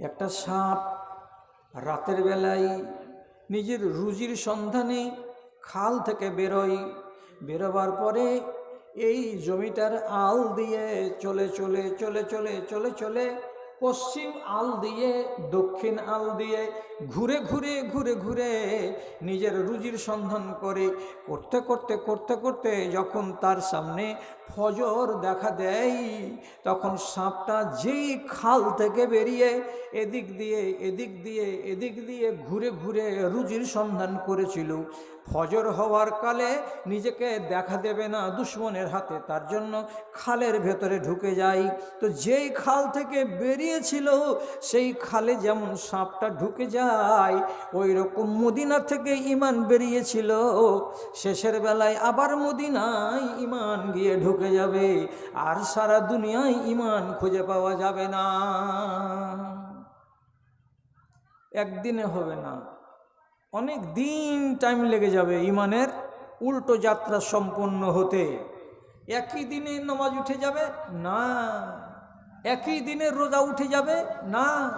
একটা সাপ রাতের বেলায় নিজের রুজির সন্ধানে খাল থেকে বেরোয়। বেরোবার পরে এই জমিটার আল দিয়ে চলে চলে চলে চলে চলে চলে পশ্চিম আল দিয়ে, দক্ষিণ আল দিয়ে ঘুরে ঘুরে ঘুরে ঘুরে নিজের রুজির সন্ধান করে, করতে করতে করতে করতে যখন তার সামনে ফজর দেখা দেয়, তখন সাপটা যেই খাল থেকে বেরিয়ে এদিক দিয়ে এদিক দিয়ে এদিক দিয়ে ঘুরে ঘুরে রুজির সন্ধান করেছিল। ফজর হওয়ার কালে নিজেকে দেখা দেবে না দুশ্মনের হাতে, তার জন্য খালের ভেতরে ঢুকে যায়। তো যেই খাল থেকে বেরিয়েছিল, সেই খালে যেমন সাপটা ঢুকে যায় ওই রকম মদিনা থেকে ইমান বেরিয়েছিল। শেষের বেলায় আবার মদিনায় ইমান গিয়ে ঢুকে যাবে। আর সারা দুনিয়ায় ইমান খুঁজে পাওয়া যাবে না। একদিনে হবে না। অনেক দিন টাইম লেগে যাবে ইমানের উল্টো যাত্রা সম্পন্ন হতে। একই দিনে নমাজ উঠে যাবে? না। একই দিনে রোজা উঠে যাবে? না।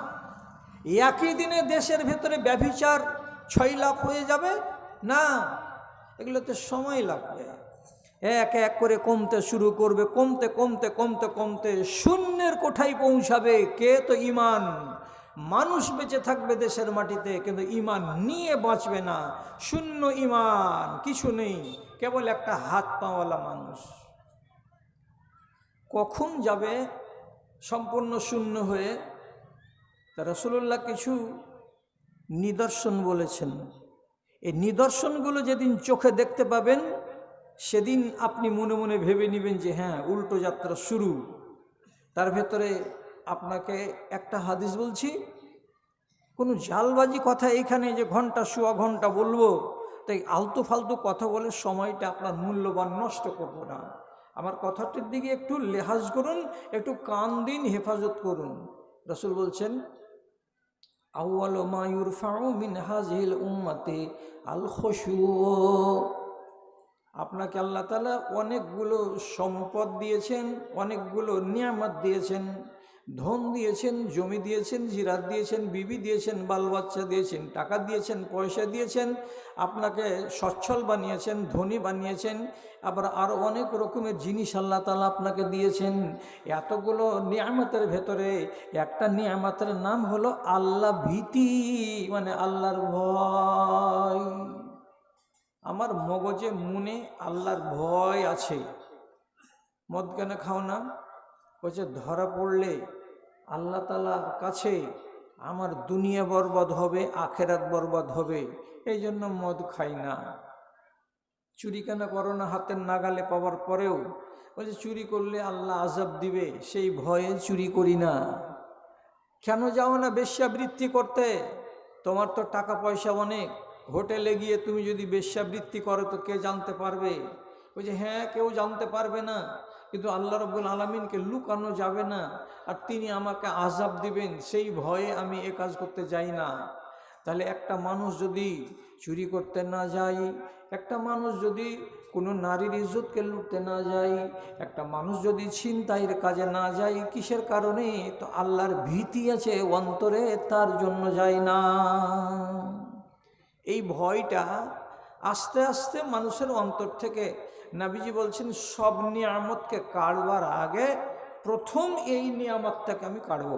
একই দিনে দেশের ভেতরে ব্যভিচার ছয় লাখ হয়ে যাবে? না। এগুলোতে সময় লাগবে। এক এক করে কমতে শুরু করবে। কমতে কমতে কমতে কমতে শূন্যের কোঠায় পৌঁছাবে। কে তো ইমান মানুষ বেঁচে থাকবে দেশের মাটিতে, কিন্তু ইমান নিয়ে বাঁচবে না। শূন্য ইমান কিছু নেই। কেবল একটা হাত পাওয়ালা মানুষ। কখন যাবে সম্পূর্ণ শূন্য হয়ে তা রসুল্লাহ কিছু নিদর্শন বলেছেন। এই নিদর্শনগুলো যেদিন চোখে দেখতে পাবেন, সেদিন আপনি মনে মনে ভেবে নেবেন যে হ্যাঁ উল্টো যাত্রা শুরু। তার ভেতরে আপনাকে একটা হাদিস বলছি, কোনো জালবাজি কথা এখানে যে ঘণ্টা শোয়া ঘণ্টা বলব, তাই আলতু ফালতু কথা বলে সময়টা আপনার মূল্যবান নষ্ট করব না। আমার কথাটির দিকে একটু লেহাজ করুন, একটু কান দিন, হেফাজত করুন। রসুল বলছেন আউয়াল মায়ুর ফাউ মিন হাজিল উম্মাতে আল খসু আপনাকে আল্লাহ তালা অনেকগুলো সম্পদ দিয়েছেন, অনেকগুলো নিয়ামত দিয়েছেন। ধন দিয়েছেন, জমি দিয়েছেন, জিরাত দিয়েছেন, বিবি দিয়েছেন বাল বাচ্চা দিয়েছেন, টাকা দিয়েছেন, পয়সা দিয়েছেন, আপনাকে সচ্ছল বানিয়েছেন, ধনী বানিয়েছেন, আবার আরও অনেক রকমের জিনিস আল্লাহ তালা আপনাকে দিয়েছেন। এতগুলো নিয়ামতের ভেতরে একটা নিয়ামতের নাম হলো আল্লাহ ভীতি মানে আল্লাহর ভয়। আমার মগজে মনে আল্লাহর ভয় আছে। মদ কেন খাও না? বলছে ধরা পড়লে আল্লাহ তালার কাছে আমার দুনিয়া বরবাদ হবে, আখেরাত বরবাদ হবে, এই জন্য মদ খাই না। চুরি কেন করো না হাতের নাগালে পাওয়ার পরেও? বলছে চুরি করলে আল্লাহ আজাব দিবে, সেই ভয়ে চুরি করি না। কেন যাও না বেশ্যাবৃত্তি করতে? তোমার তো টাকা পয়সা অনেক। হোটেলে গিয়ে তুমি যদি বেশ্যাবৃত্তি করো তো কে জানতে পারবে? ওই যে হ্যাঁ কেউ জানতে পারবে না। কিন্তু আল্লাহ রব্বুল আলমিনকে লুকানো যাবে না। আর তিনি আমাকে আজাব দিবেন, সেই ভয়ে আমি এ কাজ করতে যাই না। তাহলে একটা মানুষ যদি চুরি করতে না যায় একটা মানুষ যদি কোনো নারীর ইজ্জতকে লুটতে না যায় একটা মানুষ যদি ছিনতাইয়ের কাজে না যায় কিসের কারণে? তো আল্লাহর ভীতি আছে অন্তরে তার জন্য যায় না। এই ভয়টা আস্তে আস্তে মানুষের অন্তর থেকে নাবিজি বলছেন, সব নিয়ামতকে কাড়বার আগে প্রথম এই নিয়ামতটাকে আমি কাড়ব।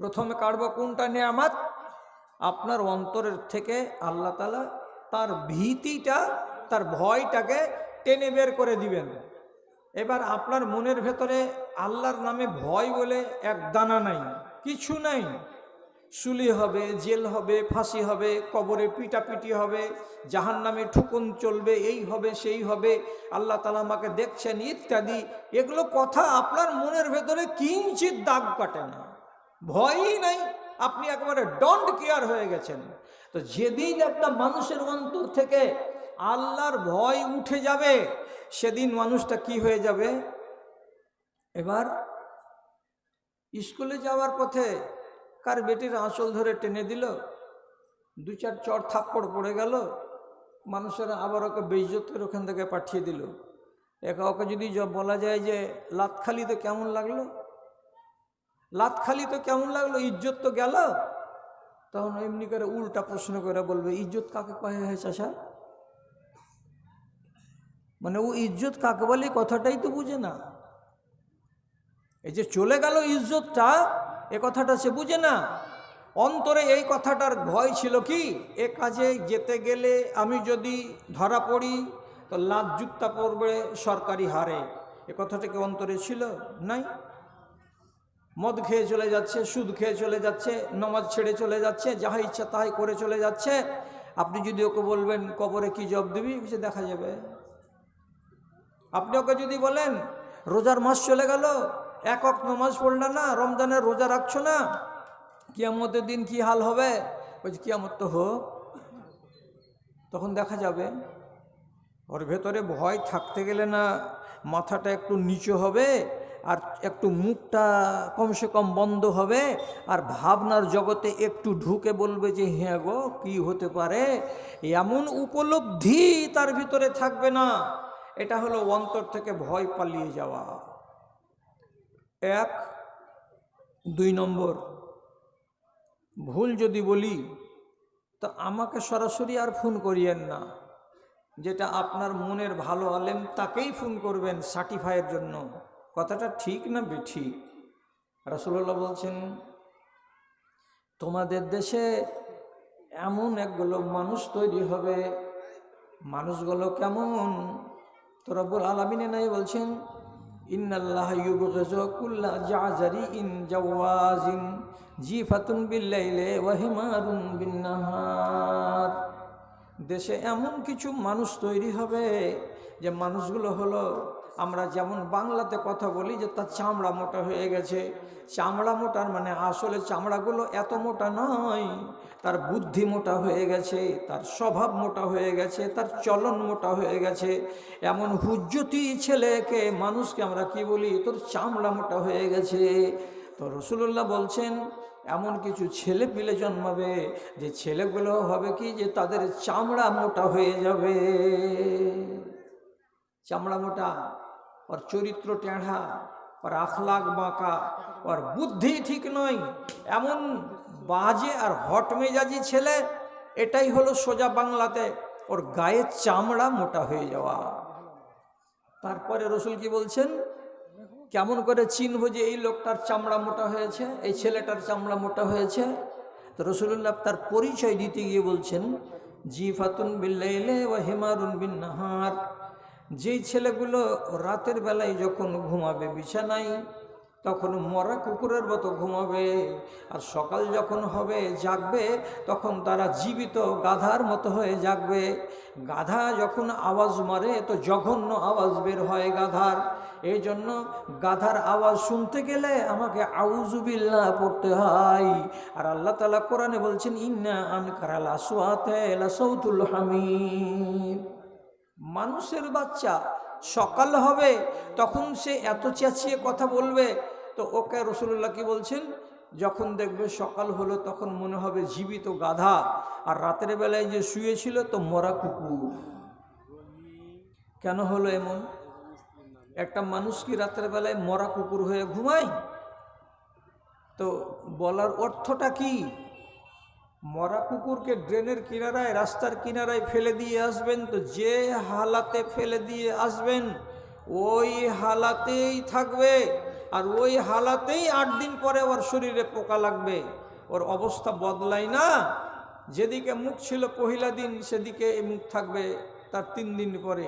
প্রথমে কাড়ব কোনটা নিয়ামত? আপনার অন্তরের থেকে আল্লাহ তালা তার ভীতিটা, তার ভয়টাকে টেনে বের করে দিবেন। এবার আপনার মনের ভেতরে আল্লাহর নামে ভয় বলে এক দানা নাই, কিছু নাই। সুলি হবে, জেল হবে, ফাঁসি হবে, কবরে পিটাপিটি হবে জাহান নামে ঠুকুন চলবে, এই হবে, সেই হবে, আল্লাহ তালা আমাকে দেখছেন ইত্যাদি। এগুলো কথা আপনার মনের ভেতরে কিঞ্চিত দাগ কাটে না। ভয়ই নাই, আপনি একেবারে ডন্ট কেয়ার হয়ে গেছেন। তো যেদিন একটা মানুষের অন্তর থেকে আল্লাহর ভয় উঠে যাবে, সেদিন মানুষটা কি হয়ে যাবে? এবার স্কুলে যাওয়ার পথে কার বেটির আঁচল ধরে টেনে দিল? দু চার চর থাপ্পড় পড়ে গেল। মানুষেরা আবার ওকে বেইজত করে ওখান থেকে পাঠিয়ে দিল। একা ওকে যদি বলা যায় যে লাতখালিতে কেমন লাগল? লাতখালি তো কেমন লাগল? ইজ্জত তো গেল? তখন এমনি করে উল্টা প্রশ্ন করে বলবে, ইজ্জত কাকে কয়ে হয় চাষা মানে ও ইজ্জত কাকে বলে কথাটাই তো বুঝে না। এই যে চলে গেল ইজ্জতটা এ কথাটা সে বুঝে না। অন্তরে এই কথাটার ভয় ছিল কি? এ কাজে যেতে গেলে আমি যদি ধরা পড়ি, তো লাভ যুক্তা পড়বে সরকারি হারে। এ কথাটা কি অন্তরে ছিল? নাই। মদ খেয়ে চলে যাচ্ছে, সুদ খেয়ে চলে যাচ্ছে, নমাজ ছেড়ে চলে যাচ্ছে, যাহা ইচ্ছা তাই করে চলে যাচ্ছে। আপনি যদি ওকে বলবেন, কবরে কি জব দিবি? সে দেখা যাবে। আপনি ওকে যদি বলেন, রোজার মাস চলে গেল এক অক নমাজ পড়লে না, রমজানের রোজা রাখছো না, কিয়ামতের দিন কি হাল হবে? বলছি, কিয়ামত তো হোক। তখন দেখা যাবে, ওর ভেতরে ভয় থাকতে গেলে না, মাথাটা একটু নিচু হবে, আর একটু মুখটা কমসে কম বন্ধ হবে, আর ভাবনার জগতে একটু ঢুকে বলবে যে হ্যাঁ গো, কী হতে পারে? এমন উপলব্ধি তার ভিতরে থাকবে না। এটা হলো অন্তর থেকে ভয় পালিয়ে যাওয়া। এক, দুই নম্বর। ভুল যদি বলি, তো আমাকে সরাসরি আর ফোন করিয়েন না। যেটা আপনার মনের ভালো আলেম তাকেই ফোন করবেন সার্টিফাইয়ের জন্য। কথাটা ঠিক না বেঠিক? রাসুল্লাহ বলছেন, তোমাদের দেশে এমন একগুলো মানুষ তৈরি হবে। মানুষগুলো কেমন? তো রব্বুল আলমিনে নাই বলছেন দেশে এমন কিছু মানুষ তৈরি হবে যে মানুষগুলো হলো আমরা যেমন বাংলাতে কথা বলি যে তার চামড়া মোটা হয়ে গেছে। চামড়া মোটার মানে আসলে চামড়াগুলো এত মোটা নয়, তার বুদ্ধি মোটা হয়ে গেছে, তার স্বভাব মোটা হয়ে গেছে, তার চলন মোটা হয়ে গেছে। এমন হুজ্জতি ছেলেকে মানুষকে আমরা কি বলি? তোর চামড়া মোটা হয়ে গেছে। তো রসুল্লাহ বলছেন, এমন কিছু ছেলে পিলে জন্মাবে, যে ছেলেগুলো হবে কি? যে তাদের চামড়া মোটা হয়ে যাবে। চামড়া মোটা ওর চরিত্র টেঁড়া ওর আখলাক বাঁকা ওর বুদ্ধি ঠিক নয় এমন বাজে আর হট মেজাজি ছেলে এটাই হলো সোজা বাংলাতে ওর গায়ের চামড়া মোটা হয়ে যাওয়া তারপরে রসুল কি বলছেন কেমন করে চিনব যে এই লোকটার চামড়া মোটা হয়েছে এই ছেলেটার চামড়া মোটা হয়েছে তো রসুল্লাহ তার পরিচয় দিতে গিয়ে বলছেন জি ফাতুন বিল্লাইলে ও হেমারুন বিন নাহার যেই ছেলেগুলো রাতের বেলায় যখন ঘুমাবে, বিছানায়, তখন মরা কুকুরের মতো ঘুমাবে। আর সকাল যখন হবে, জাগবে, তখন তারা জীবিত গাধার মতো হয়ে জাগবে। গাধা যখন আওয়াজ মারে, তো জঘন্য আওয়াজ বের হয় গাধার। এই জন্য গাধার আওয়াজ শুনতে গেলে আমাকে আউজুবিল্লা পড়তে হয়। আর আল্লাহ তালা কোরআনে বলছেন, ইন্না আসোয়াতে সৌতুল হামিদ। মানুষের বাচ্চা, সকাল হবে, তখন সে এত চেঁচিয়ে কথা বলবে। তো ওকে রসুল্লাহ কি বলছেন? যখন দেখবে সকাল হলো, তখন মনে হবে জীবিত গাধা। আর রাতের বেলায় যে শুয়েছিল, তো মরা কুকুর। কেন হলো এমন? একটা মানুষ কি রাতের বেলায় মরা কুকুর হয়ে ঘুমায়? তো বলার অর্থটা কি? মরা কুকুরকে ড্রেনের কিনারায়, রাস্তার কিনারায় ফেলে দিয়ে আসবেন তো যে হালাতে ফেলে দিয়ে আসবেন, ওই হালাতেই থাকবে। আর ওই হালাতেই আট দিন পরে ওর শরীরে পোকা লাগবে। ওর অবস্থা বদলায় না। যেদিকে মুখ ছিল পহিলা দিন, সেদিকে এই মুখ থাকবে তার তিন দিন পরে।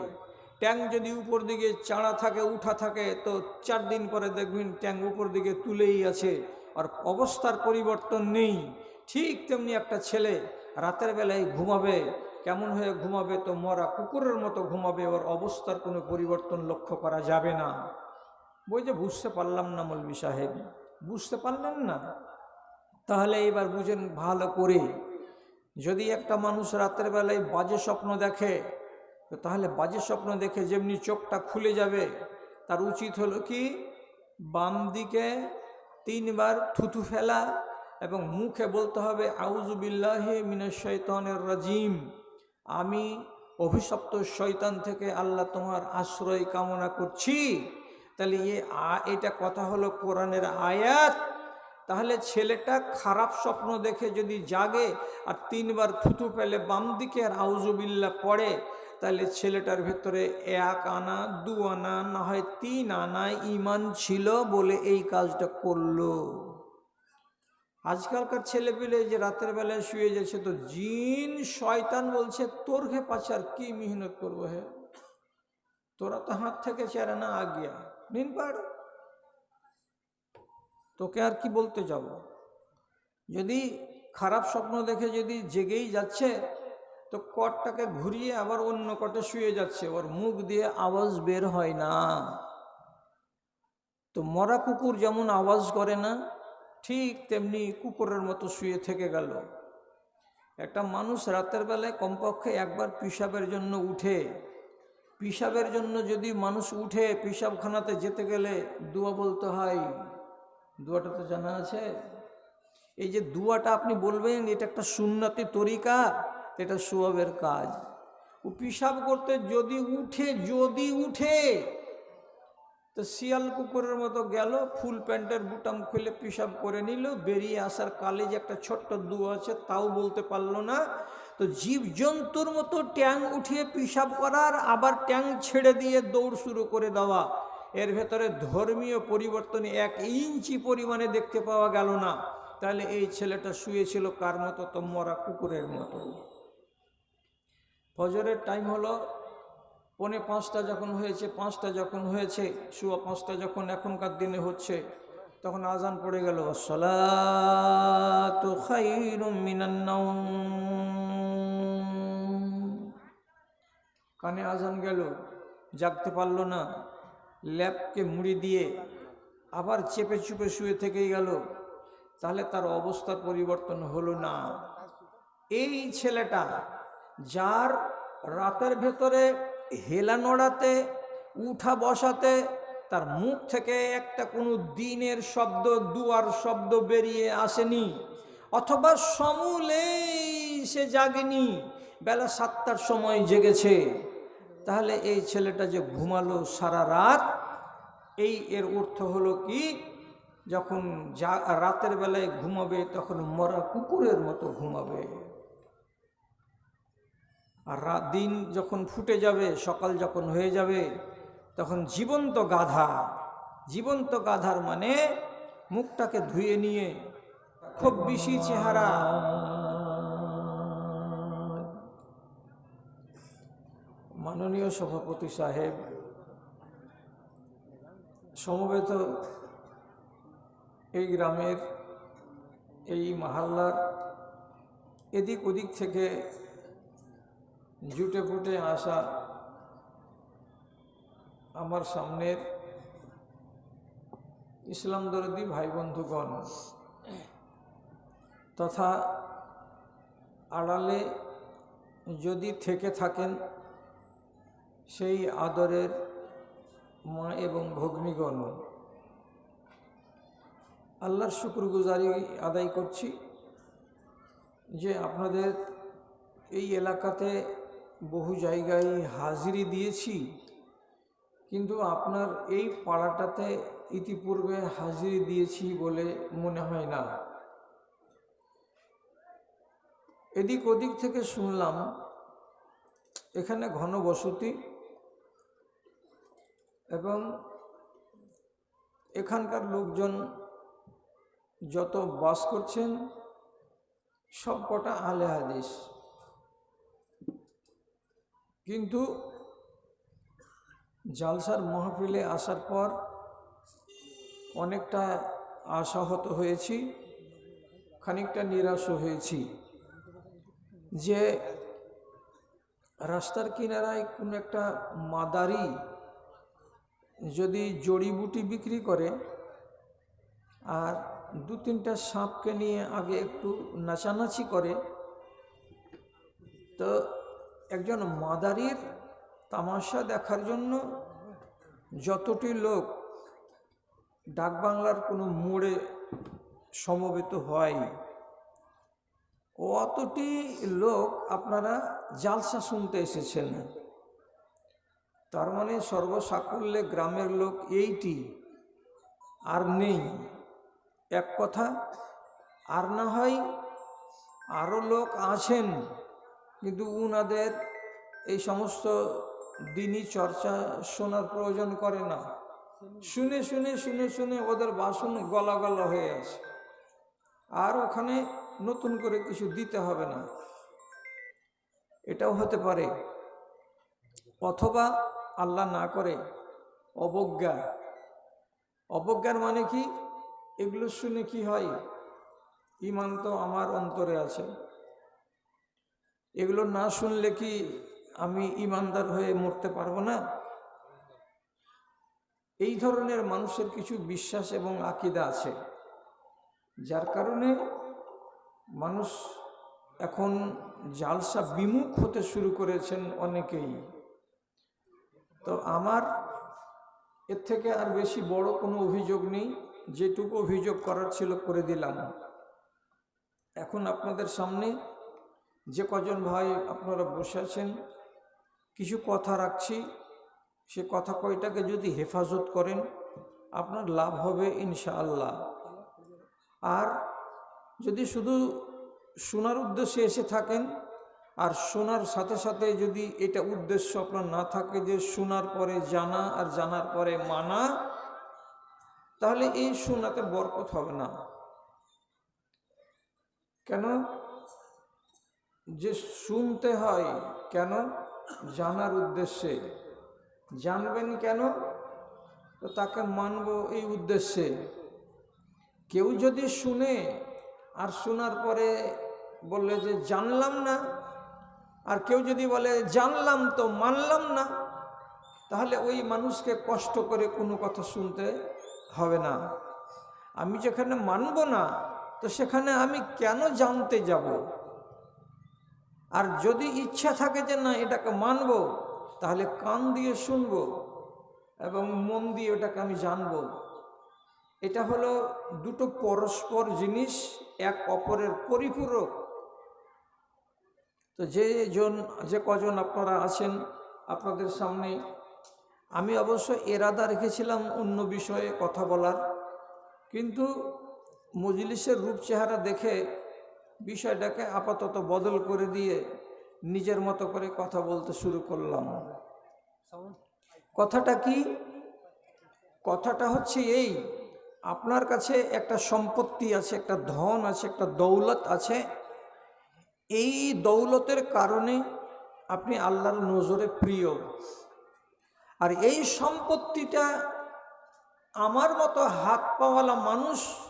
ট্যাং যদি উপর দিকে চাড়া থাকে, উঠা থাকে, তো চার দিন পরে দেখবেন ট্যাং উপর দিকে তুলেই আছে। আর অবস্থার পরিবর্তন নেই। ঠিক তেমনি একটা ছেলে রাতের বেলায় ঘুমাবে, কেমন হয়ে ঘুমাবে তো মরা কুকুরের মতো ঘুমাবে, ওর অবস্থার কোনো পরিবর্তন লক্ষ্য করা যাবে না। বই যে বুঝতে পারলাম না মৌলবি সাহেব, বুঝতে পারলেন না? তাহলে এবার বুঝেন ভালো করে। যদি একটা মানুষ রাতের বেলায় বাজে স্বপ্ন দেখে, তো তাহলে বাজে স্বপ্ন দেখে যেমনি চোখটা খুলে যাবে, তার উচিত হলো কি? বাম দিকে তিনবার থুতু ফেলা এবং মুখে বলতে হবে আউজুবিল্লাহে মিনা শৈতানের রাজিম। আমি অভিশপ্ত শয়তান থেকে আল্লাহ তোমার আশ্রয় কামনা করছি। তাহলে এ এটা কথা হলো কোরআনের আয়াত। তাহলে ছেলেটা খারাপ স্বপ্ন দেখে যদি জাগে আর তিনবার থুতু পেলে বাম দিকে আর আউজুবিল্লা পড়ে, তাহলে ছেলেটার ভেতরে এক আনা, দু আনা, না হয় তিন আনা ইমান ছিল বলে এই কাজটা করল। আজকালকার ছেলে পেলে যে রাতের বেলায় শুয়ে যাচ্ছে, তো জিন শয়তান বলছে, তোর ঘে পাচার, কি মেহনত করব হে? তোরা তো হাত থেকে চেরে না আগিয়া নিন পাড়। তোকে আর কি বলতে যাব? যদি খারাপ স্বপ্ন দেখে যদি জেগেই যাচ্ছে, তো কটটাকে ঘুরিয়ে আবার অন্য কটে শুয়ে যাচ্ছে। ওর মুখ দিয়ে আওয়াজ বের হয় না। তো মরা কুকুর যেমন আওয়াজ করে না ঠিক তেমনি কুকুরের মতো শুয়ে থেকে গেল। একটা মানুষ রাতের বেলায় কমপক্ষে একবার পিসাবের জন্য উঠে। পিসাবের জন্য যদি মানুষ উঠে পিসাবখানাতে যেতে গেলে দুয়া বলতে হয়। দুয়াটা তো জানা আছে। এই যে দুয়াটা আপনি বলবেন, এটা একটা সুন্নতি তরিকা, এটা সোয়াবের কাজ। ও পিসাব করতে যদি উঠে যদি উঠে তো শিয়াল কুকুরের মতো গেল, ফুল প্যান্টের বুটাম খুলে পিসাব করে নিল, বেরিয়ে আসার কালে যে একটা ছোট্ট দু আছে, তাও বলতে পারল না। তো জীবজন্তুর মতো ট্যাং উঠিয়ে পিসাব করার, আবার ট্যাং ছেড়ে দিয়ে দৌড় শুরু করে দেওয়া। এর ভেতরে ধর্মীয় পরিবর্তন এক ইঞ্চি পরিমাণে দেখতে পাওয়া গেল না। তাহলে এই ছেলেটা শুয়েছিল কার মতো? তো মরা কুকুরের মতো। ফজরের টাইম হলো পৌনে পাঁচটা যখন হয়েছে, পাঁচটা যখন হয়েছে শুয়া পাঁচটা যখন এখনকার দিনে হচ্ছে, তখন আজান পড়ে গেল। কানে আজান গেল, জাগতে পারল না, ল্যাপকে মুড়ি দিয়ে আবার চেপে চুপে শুয়ে থেকেই গেল, তাহলে তার অবস্থার পরিবর্তন হলো না এই ছেলেটা, যার রাতের ভেতরে হেলা নড়াতে, উঠা বসাতে, তার মুখ থেকে একটা কোনো দিনের শব্দ, দুয়ার শব্দ বেরিয়ে আসেনি। অথবা সমূলেই সে জাগেনি। বেলা সাতটার সময় জেগেছে। তাহলে এই ছেলেটা যে ঘুমালো সারা রাত, এই এর অর্থ হলো কি? যখন যা রাতের বেলায় ঘুমাবে, তখন মরা কুকুরের মতো ঘুমাবে। আর রাত দিন যখন ফুটে যাবে, সকাল যখন হয়ে যাবে, তখন জীবন্ত গাধা, জীবন্ত গাধার মানে মুখটাকে ধুয়ে নিয়ে খুব বেশি চেহারা। মাননীয় সভাপতি সাহেব, সমবেত এই গ্রামের এই মহল্লার এদিক ওদিক থেকে জুটে ফুটে আসা আমার সামনের ইসলাম দরদি ভাই বন্ধুগণ, তথা আড়ালে যদি থেকে থাকেন সেই আদরের মা এবং ভগ্নীগণ। আল্লাহর শুক্রগুজারি আদায় করছি যে আপনাদের এই এলাকাতে বহু জায়গায় হাজিরি দিয়েছি, কিন্তু আপনার এই পাড়াটাতে ইতিপূর্বে হাজিরি দিয়েছি বলে মনে হয় না। এদিক ওদিক থেকে শুনলাম, এখানে ঘনবসতি এবং এখানকার লোকজন যত বাস করছেন সব কটা আলে হাদিস। কিন্তু জালসার মাহফিলে আসার পর অনেকটা আশাহত হয়েছি, খানিকটা নিরাশ হয়েছি যে রাস্তার কিনারায় কোনো একটা মাদারি যদি জড়িবুটি বিক্রি করে আর দু তিনটা সাপকে নিয়ে আগে একটু নাচানাচি করে, তো একজন মাদারির তামাশা দেখার জন্য যতটি লোক ডাকবাংলার কোনো মোড়ে সমবেত হয় অতটি লোক আপনারা জালসা শুনতে এসেছেন। তার মানে সর্বসাকুল্যে গ্রামের লোক এইটি আর নেই। এক কথা, আর না হয় আরও লোক আছেন। কিন্তু উনাদের এই সমস্ত দিনই চর্চা শোনার প্রয়োজন করে না। শুনে শুনে শুনে শুনে ওদের বাসন গলা গলা হয়ে আছে। আর ওখানে নতুন করে কিছু দিতে হবে না। এটাও হতে পারে। অথবা আল্লাহ না করে অবজ্ঞা। অবজ্ঞার মানে কি? এগুলো শুনে কি হয়? ইমান তো আমার অন্তরে আছে। এগুলো না শুনলে কি আমি ইমানদার হয়ে মরতে পারব না? এই ধরনের মানুষের কিছু বিশ্বাস এবং আকিদা আছে, যার কারণে মানুষ এখন জালসা বিমুখ হতে শুরু করেছেন অনেকেই। তো আমার এর থেকে আর বেশি বড় কোনো অভিযোগ নেই, যেটুকু অভিযোগ করার ছিল করে দিলাম। এখন আপনাদের সামনে যে কজন ভাই আপনারা বসে আছেন, কিছু কথা রাখছি। সে কথা কয়টাকে যদি হেফাজত করেন, আপনার লাভ হবে ইনশাআল্লাহ। আর যদি শুধু শোনার উদ্দেশ্যে এসে থাকেন, আর শোনার সাথে সাথে যদি এটা উদ্দেশ্য আপনার না থাকে যে শোনার পরে জানা আর জানার পরে মানা, তাহলে এই শোনাতে বরকত হবে না। কেন? যে শুনতে হয় কেন? জানার উদ্দেশ্যে। জানবেন কেন? তো তাকে মানব এই উদ্দেশ্যে। কেউ যদি শুনে আর শোনার পরে বললে যে জানলাম না, আর কেউ যদি বলে জানলাম তো মানলাম না, তাহলে ওই মানুষকে কষ্ট করে কোনো কথা শুনতে হবে না। আমি যেখানে মানব না, তো সেখানে আমি কেন জানতে যাব? আর যদি ইচ্ছা থাকে যে না, এটাকে মানব, তাহলে কান দিয়ে শুনব এবং মন দিয়ে ওটাকে আমি জানব। এটা হলো দুটো পরস্পর জিনিস, এক অপরের পরিপূরক। তো যে জন, যে কজন আপনারা আছেন আপনাদের সামনে, আমি অবশ্য এরাদা রেখেছিলাম অন্য বিষয়ে কথা বলার, কিন্তু মজলিসের রূপ চেহারা দেখে বিষয়টাকে আপাতত বদল করে দিয়ে নিজের মতো করে কথা বলতে শুরু করলাম। কথাটা কি? কথাটা হচ্ছে এই, আপনার কাছে একটা সম্পত্তি আছে, একটা ধন আছে, একটা দৌলত আছে। এই দৌলতের কারণে আপনি আল্লাহর নজরে প্রিয়। আর এই সম্পত্তিটা আমার মতো হাত পাওয়ালা মানুষ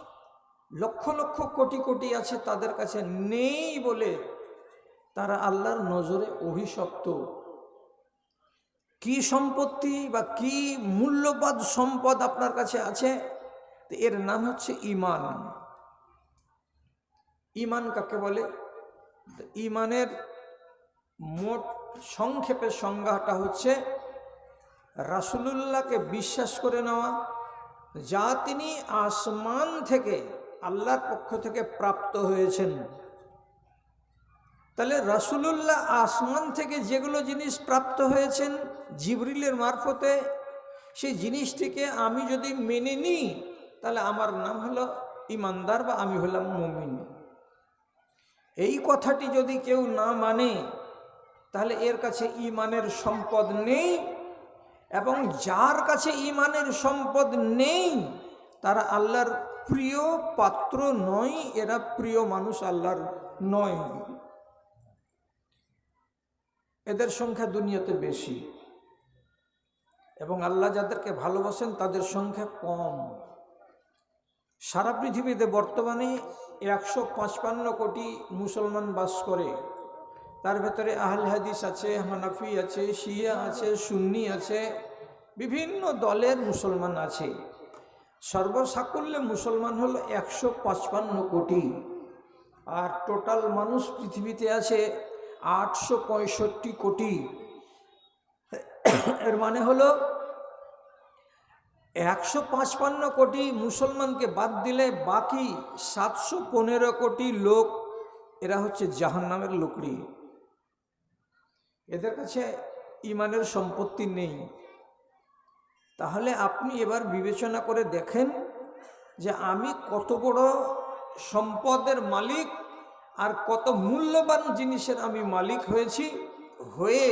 লক্ষ লক্ষ কোটি কোটি আছে তাদের কাছে নেই বলে তারা আল্লাহর নজরে অভিশপ্ত। কি সম্পত্তি বা কি মূল্যবাদ সম্পদ আপনার কাছে আছে? এর নাম হচ্ছে ইমান ইমান কাকে বলে? ইমানের মোট সংক্ষেপের সংজ্ঞাটা হচ্ছে রাসুলুল্লাহকে বিশ্বাস করে নেওয়া, যা তিনি আসমান থেকে আল্লাহর পক্ষ থেকে প্রাপ্ত হয়েছেন। তাহলে রাসুলুল্লাহ আসমান থেকে যেগুলো জিনিস প্রাপ্ত হয়েছেন জিবরিলের মারফতে, সেই জিনিসটিকে আমি যদি মেনে নিই, তাহলে আমার নাম হলো ইমানদার বা আমি হলাম মুমিন। এই কথাটি যদি কেউ না মানে তাহলে এর কাছে ইমানের সম্পদ নেই এবং যার কাছে ইমানের সম্পদ নেই, তারা আল্লাহর প্রিয় পাত্র নয়, এরা প্রিয় মানুষ আল্লাহর নয়। এদের সংখ্যা দুনিয়াতে বেশি। এবং আল্লাহ যাদেরকে ভালোবাসেন, তাদের সংখ্যা কম। সারা পৃথিবীতে বর্তমানে একশো পাঁচপান্ন কোটি মুসলমান বাস করে। তার ভেতরে আহল হাদিস আছে, হানাফি আছে, শিয়া আছে, সুন্নি আছে, বিভিন্ন দলের মুসলমান আছে। সর্বসাকুল্যে মুসলমান হলো একশো পাঁচপান্ন কোটি। আর টোটাল মানুষ পৃথিবীতে আছে আটশো পঁয়ষট্টি কোটি। এর মানে হলো একশো পাঁচপান্ন কোটি মুসলমানকে বাদ দিলে বাকি সাতশো পনেরো কোটি লোক এরা হচ্ছে জাহান্নামের লোকড়ি। এদের কাছে ইমানের সম্পত্তি নেই। তাহলে আপনি এবার বিবেচনা করে দেখেন যে আমি কত বড় সম্পদের মালিক আর কত মূল্যবান জিনিসের আমি মালিক হয়েছি, হয়ে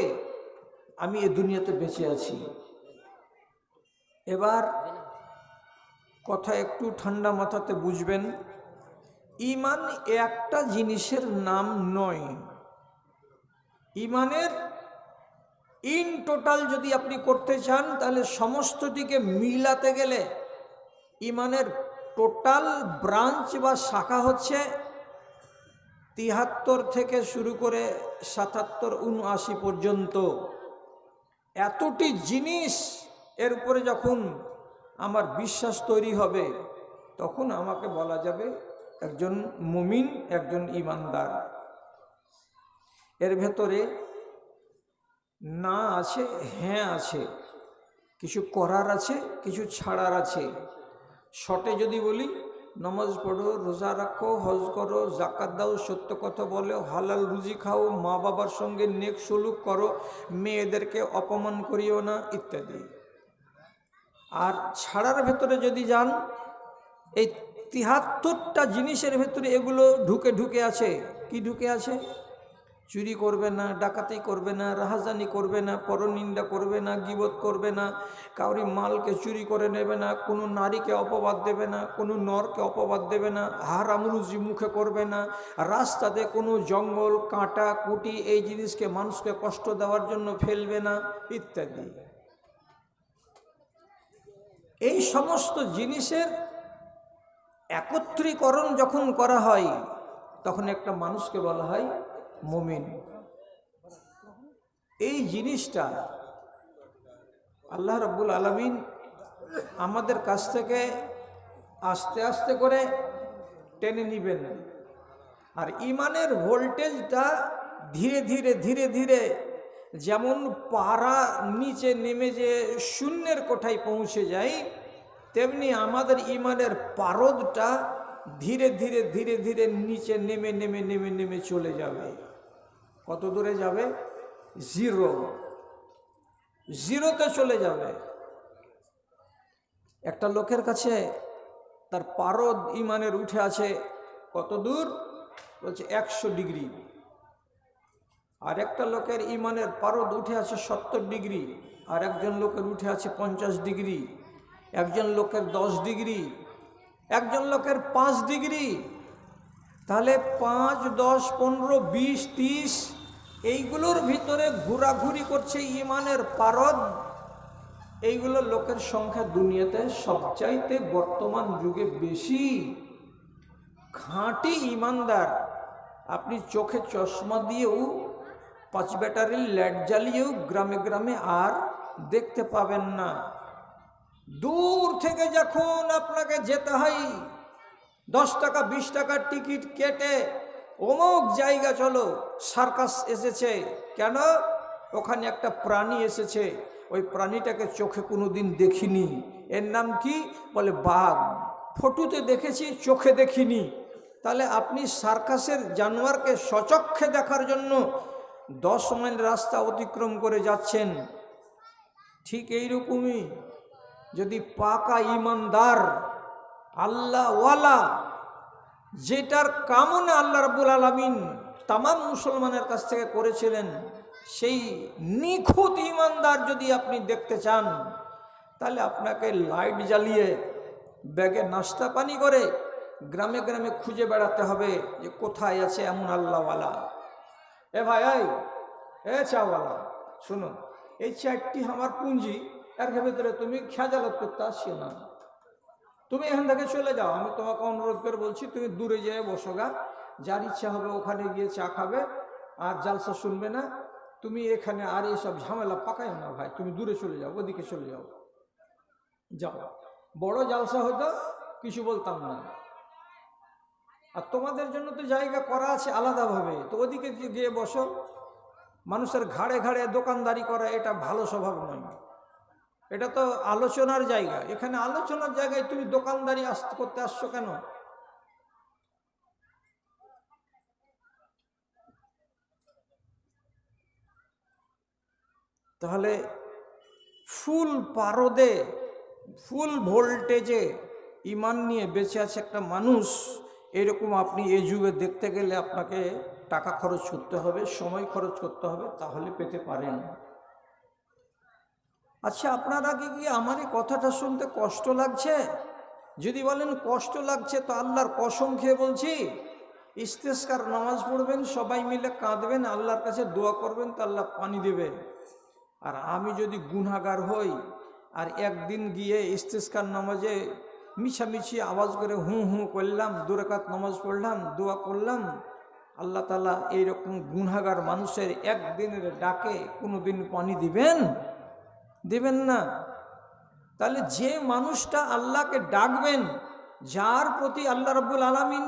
আমি এ দুনিয়াতে বেঁচে আছি। এবার কথা একটু ঠান্ডা মাথাতে বুঝবেন, ইমান একটা জিনিসের নাম নয়। ইমানের ইন টোটাল যদি আপনি করতে চান, তাহলে সমস্তটিকে মিলাতে গেলে ইমানের টোটাল ব্রাঞ্চ বা শাখা হচ্ছে তিহাত্তর থেকে শুরু করে সাতাত্তর উনআশি পর্যন্ত। এতটি জিনিস এর উপরে যখন আমার বিশ্বাস তৈরি হবে, তখন আমাকে বলা যাবে একজন মুমিন, একজন ইমানদার। এর ভেতরে না আছে হ্যাঁ আছে। কিছু করার আছে, কিছু ছাড়ার আছে। শটে যদি বলি, নমাজ পড়ো, রোজা রাখো, হজ করো জাকাত দাও, সত্য কথা বলো, হালাল রুজি খাও, মা বাবার সঙ্গে নেক সলুক করো, মেয়েদেরকে অপমান করিও না, ইত্যাদি। আর ছাড়ার ভেতরে যদি যান, এই তিহাত্তরটা জিনিসের ভেতরে এগুলো ঢুকে ঢুকে আছে। কি ঢুকে আছে? চুরি করবে না, ডাকাতি করবে না, রাহাজানি করবে না, পরনিন্দা করবে না, গিবত করবে না, কাউরি মালকে চুরি করে নেবে না, কোনো নারীকে অপবাদ দেবে না, কোনো নরকে অপবাদ দেবে না হারামরুজি মুখে করবে না, রাস্তাতে কোনো জঙ্গল, কাঁটা, কুটি এই জিনিসকে মানুষকে কষ্ট দেওয়ার জন্য ফেলবে না, ইত্যাদি। এই সমস্ত জিনিসের একত্রীকরণ যখন করা হয়, তখন একটা মানুষকে বলা হয় মুমিন। এই জিনিসটা আল্লাহ রব্বুল আলমিন আমাদের কাছ থেকে আস্তে আস্তে করে টেনে নিবেন। আর ইমানের ভোল্টেজটা ধীরে ধীরে ধীরে ধীরে যেমন পাড়া নিচে নেমে যে শূন্যের কোঠায় পৌঁছে যায়, তেমনি আমাদের ইমানের পারদটা ধীরে ধীরে ধীরে ধীরে নিচে নেমে নেমে নেমে নেমে চলে যাবে। কত দূরে যাবে? জিরো। জিরোতে চলে যাবে। একটা লোকের কাছে তার পারদ ইমানের উঠে আছে, কত দূর? বলছে একশো ডিগ্রি। আর একটা লোকের ইমানের পারদ উঠে আছে সত্তর ডিগ্রি, আর একজন লোকের উঠে আছে পঞ্চাশ ডিগ্রি। একজন লোকের দশ ডিগ্রি, একজন লোকের পাঁচ ডিগ্রি। তাহলে পাঁচ, দশ, পনেরো, বিশ, তিরিশ, এইগুলোর ভিতরে ঘোরাঘুরি করছে ইমানের পারদ। এইগুলো লোকের সংখ্যা দুনিয়াতে সবচাইতে বর্তমান যুগে বেশি। খাঁটি ইমানদার, আপনি চোখে চশমা দিয়েও, পাঁচ ব্যাটারির ল্যাট জ্বালিয়েও গ্রামে গ্রামে আর দেখতে পাবেন না। দূর থেকে যখন আপনাকে যেতে হয় দশ টাকা, বিশ টাকার টিকিট কেটে অমুক জায়গা চলো, সার্কাস এসেছে। কেন? ওখানে একটা প্রাণী এসেছে। ওই প্রাণীটাকে চোখে কোনো দিন দেখিনি। এর নাম কি? বলে বাঘ। ফটোতে দেখেছি, চোখে দেখিনি। তাহলে আপনি সার্কাসের জানোয়ারকে সচক্ষে দেখার জন্য দশ মাইল রাস্তা অতিক্রম করে যাচ্ছেন। ঠিক এইরকমই যদি পাকা ইমানদার আল্লাহওয়ালা, যেটার কামনা আল্লাহ রাবুল আলমিন তাম মুসলমানের কাছ থেকে করেছিলেন, সেই নিখুঁত ইমানদার যদি আপনি দেখতে চান, তাহলে আপনাকে লাইট জ্বালিয়ে ব্যাগে নাস্তা পানি করে গ্রামে গ্রামে খুঁজে বেড়াতে হবে যে কোথায় আছে এমন আল্লাহওয়ালা। এ ভাই এ চাওয়ালা, শুনুন, এই চারটি আমার পুঁজি, এর ভেতরে তুমি খেয়াজালত করতে আসছো না। তুমি এখান থেকে চলে যাও। আমি তোমাকে অনুরোধ করে বলছি, তুমি দূরে যেয়ে বসো গা। যার ইচ্ছা হবে ওখানে গিয়ে চা খাবে, আর জালসা শুনবে না। তুমি এখানে আর এইসব ঝামেলা পাকাইও না ভাই। তুমি দূরে চলে যাও, ওদিকে চলে যাও। যাও। বড় জালসা হয়তো কিছু বলতাম না। আর তোমাদের জন্য তো জায়গা করা আছে আলাদাভাবে। তো ওদিকে গিয়ে বসো। মানুষের ঘাড়ে ঘাড়ে দোকানদারি করা এটা ভালো স্বভাব নয়। এটা তো আলোচনার জায়গা। এখানে আলোচনার জায়গায় তুমি দোকানদারি আস করতে আসছো কেন? তাহলে ফুল পারদে, ফুল ভোল্টেজে ইমান নিয়ে বেঁচে আছে একটা মানুষ, এরকম আপনি এই যুগে দেখতে গেলে আপনাকে টাকা খরচ করতে হবে, সময় খরচ করতে হবে, তাহলে পেতে পারেন। আচ্ছা আপনারা কি কি আমার এই কথাটা শুনতে কষ্ট লাগছে? যদি বলেন কষ্ট লাগছে, তো আল্লাহর কসম খেয়ে বলছি ইস্তেস্কার নামাজ পড়বেন, সবাই মিলে কাঁদবেন, আল্লাহর কাছে দোয়া করবেন, তো আল্লাহ পানি দেবে। আর আমি যদি গুনাগার হই, আর একদিন গিয়ে ইস্তেস্কার নামাজে মিছামিছি আওয়াজ করে হুঁ হুঁ করলাম দুরাকাত নামাজ পড়লাম, দোয়া করলাম, আল্লাহ তালা এইরকম গুনাগার মানুষের একদিনের ডাকে কোনো দিন পানি দিবেন? দেবেন না। তাহলে যে মানুষটা আল্লাহকে ডাকবেন, যার প্রতি আল্লাহ রব্বুল আলমিন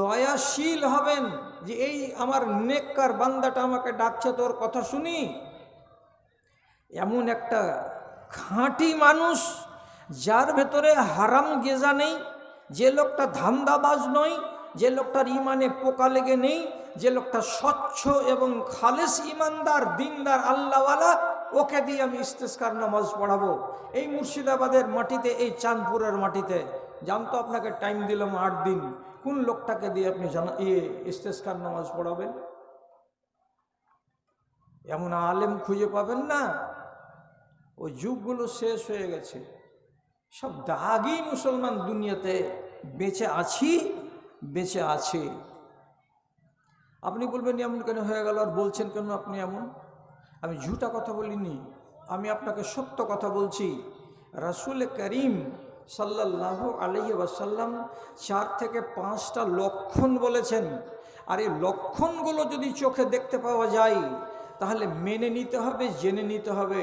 দয়াশীল হবেন, যে এই আমার নেককার বান্দাটা আমাকে ডাকছে তোর কথা শুনি। এমন একটা খাঁটি মানুষ, যার ভেতরে হারাম গেজা নেই, যে লোকটা ধান্দাবাজ নয়, যে লোকটার ইমানে পোকা লেগে নেই, যে লোকটা স্বচ্ছ এবং খালেস ইমানদার দিনদার, আল্লাহওয়ালা ওকে দিয়ে আমি ইস্তেস্কার নামাজ পড়াবো। এই মুর্শিদাবাদের মাটিতে, এই চাঁদপুরের মাটিতে। জানতো আপনাকে টাইম দিলাম আট দিন। কোন লোকটাকে দিয়ে আপনি জানা ইয়ে ইস্তেস্কার নামাজ পড়াবেন? এমন আলেম খুঁজে পাবেন না। ওই যুগগুলো শেষ হয়ে গেছে। সব দাগি মুসলমান দুনিয়াতে বেঁচে আছি, বেঁচে আছে। আপনি বলবেন, এমন কেন হয়ে গেল? আর বলছেন কেন আপনি এমন? আমি ঝুটা কথা বলিনি আমি আপনাকে সত্য কথা বলছি। রাসুল করিম সাল্লাহ আলহি ওয়াসাল্লাম চার থেকে পাঁচটা লক্ষণ বলেছেন। আর এই লক্ষণগুলো যদি চোখে দেখতে পাওয়া যায় তাহলে মেনে নিতে হবে জেনে নিতে হবে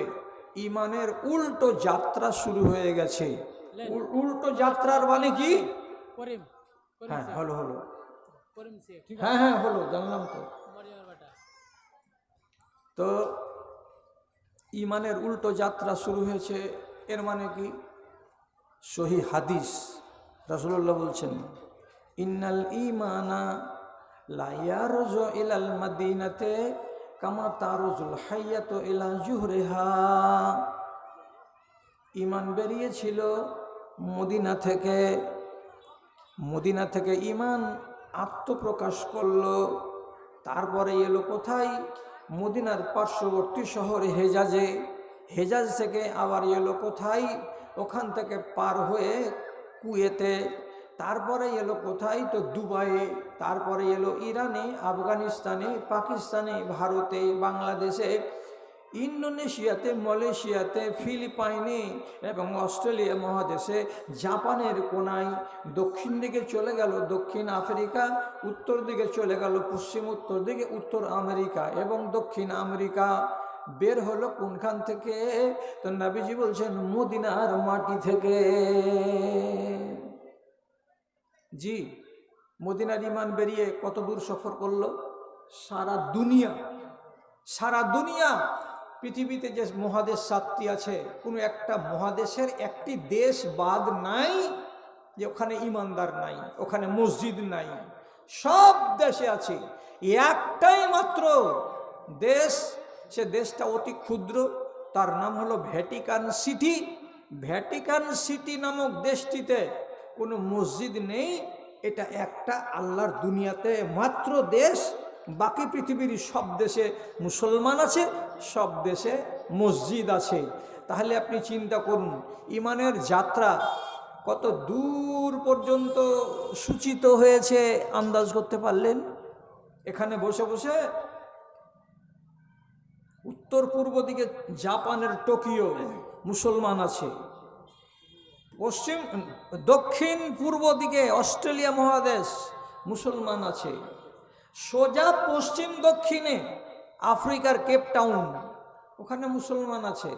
ইমানের উল্টো যাত্রা শুরু হয়ে গেছে। উল্টো যাত্রার মানে কি? হ্যাঁ হলো হলো। হ্যাঁ হ্যাঁ হলো জানলাম তো। তো ইমানের উল্টো যাত্রা শুরু হয়েছে, এর মানে কি? সহি হাদিস। রাসুল্লাহ বলছেন, ইন্নাল ইমানা লায়ারজ ইলাল মাদিনাতে কামা তারজুল হাইয়াত ইলা জুহরেহা। ইমান বেরিয়েছিল মদিনা থেকে। মদিনা থেকে ইমান আত্মপ্রকাশ করল, তারপরে এলো কোথায়? মদিনার পার্শ্ববর্তী শহর হেজাজে, হেজাজ থেকে আবার এলো কোথায়? ওখান থেকে পার হয়ে কুয়েতে, তারপরে এলো কোথায়? তো দুবাইয়ে, তারপরে এলো ইরানে, আফগানিস্তানে, পাকিস্তানে, ভারতে, বাংলাদেশে। ইন্দোনেশিয়াতে, মালয়েশিয়াতে, ফিলিপাইনে এবং অস্ট্রেলিয়া মহাদেশে জাপানের কোনায় দক্ষিণ দিকে চলে গেল দক্ষিণ আফ্রিকা, উত্তর দিকে চলে গেল পশ্চিম, উত্তর দিকে উত্তর আমেরিকা এবং দক্ষিণ আমেরিকা। বের হলো কোনখান থেকে? তো নাবিজি বলছেন, মদিনার মাটি থেকে। জি, মদিনার ইমান বেরিয়ে কত দূর সফর করল? সারা দুনিয়া সারা দুনিয়া পৃথিবীতে যে মহাদেশ সাতটি আছে, কোনো একটা মহাদেশের একটি দেশ বাদ নাই যে ওখানে ইমানদার নাই, ওখানে মসজিদ নাই। সব দেশে আছে। একটাই মাত্র দেশ, সে দেশটা অতি ক্ষুদ্র। তার নাম হলো ভ্যাটিকান সিটি। ভ্যাটিকান সিটি নামক দেশটিতে কোনো মসজিদ নেই। এটা একটা আল্লাহর দুনিয়াতে মাত্র দেশ। বাকি পৃথিবীর সব দেশে মুসলমান আছে, সব দেশে মসজিদ আছে। তাহলে আপনি চিন্তা করুন, ইমানের যাত্রা কত দূর পর্যন্ত সূচিত হয়েছে, আন্দাজ করতে পারলেন? এখানে বসে বসে উত্তর পূর্ব দিকে জাপানের টোকিও মুসলমান আছে। পশ্চিম, দক্ষিণ পূর্ব দিকে অস্ট্রেলিয়া মহাদেশ মুসলমান আছে। সোজা পশ্চিম দক্ষিণে আফ্রিকার কেপ টাউন। ওখানে মুসলমান আছে।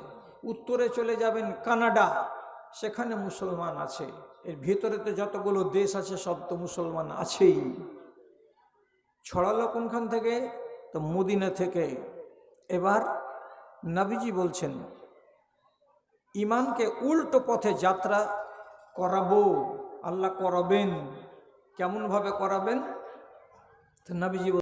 উত্তরে চলে যাবেন কানাডা। সেখানে মুসলমান আছে। এর ভিতরে তো যতগুলো দেশ আছে, সব তো মুসলমান আছেই। ছড়ালো কোনখান থেকে? তো মদিনা থেকে। এবার নাবিজি বলছেন ইমানকে উল্টো পথে যাত্রা করাবো। আল্লাহ করাবেন। কেমনভাবে করাবেন? তো নাবিজি বল-